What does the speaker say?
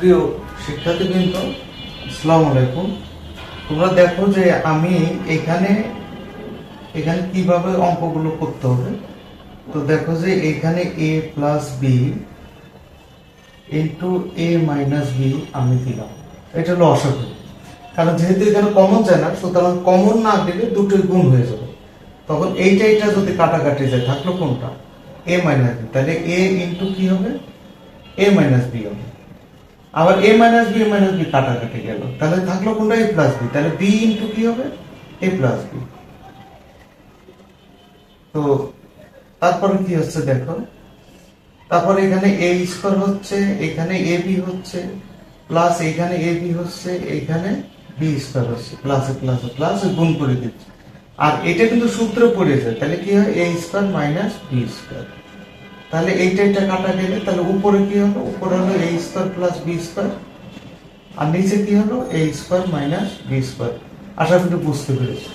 সুপ্রিয় শিক্ষার্থীবৃন্দ, আসসালামু আলাইকুম। তোমরা দেখো যে আমি এখানে এখানে কীভাবে অঙ্কগুলো করতে হবে। তো দেখো যে এখানে A plus B into A minus B আমি দিলাম। এটা হলো অসাধু কারণ যেহেতু এখানে কমন যায় না, সুতরাং কমন না দিলে দুটোই গুণ হয়ে যাবে। তখন এইটা এইটা যদি কাটাকাটি যায়, থাকল কোনটা? এ মাইনাস বি তাহলে এ ইন্টু কি হবে? এ মাইনাস বি হবে। আবার A minus B minus B কাটাকাটি গেল। তাহলে থাকল কোনটা? এ প্লাস বি তাহলে বি ইন্টু কি হবে? এ প্লাস বি তো তারপরে কি হচ্ছে দেখো? তারপরে এখানে এ স্কোয়ার হচ্ছে, এখানে এ বি হচ্ছে প্লাস এখানে এ বি হচ্ছে, এখানে বি স্কোয়ার হচ্ছে। প্লাসে প্লাসে প্লাসে গুণ করে দিচ্ছে। আর এটা কিন্তু সূত্র পড়েছে। তাহলে কি হয়? A square minus B square তাহলে এইটা এটা কাটা গেলে তাহলে উপরে কি হলো? উপরে হলো A square plus B square আর নিচে কি হলো? A square minus B square আশা করি বুঝতে পেরেছি